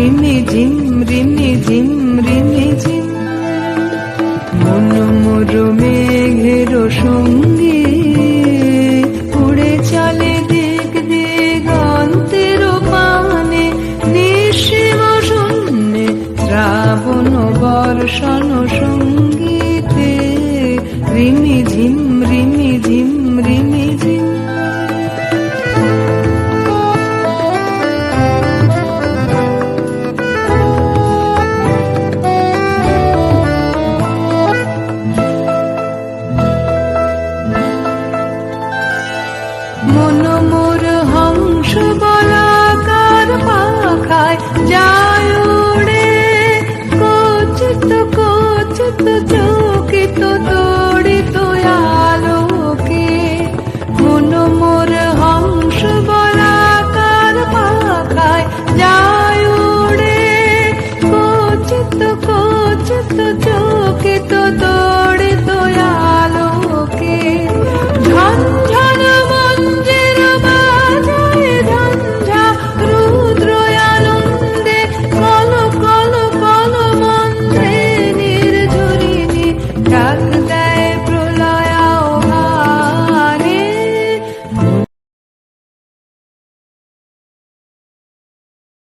রিমি ঝিম, রিনি ঝিম রিনি ঝিম। মন মোর মেঘের সঙ্গী। উড়ে চলে শূন্যে শ্রাবণ বর্ষণ সঙ্গীতে মন মোর হংস বলাকার পাখায় যায় উড়ে কচিত কচিত চকিত দড়িত আলোকে। মন মোর হংস বলাকার পাখায় যায় উড়ে কচিত কচিত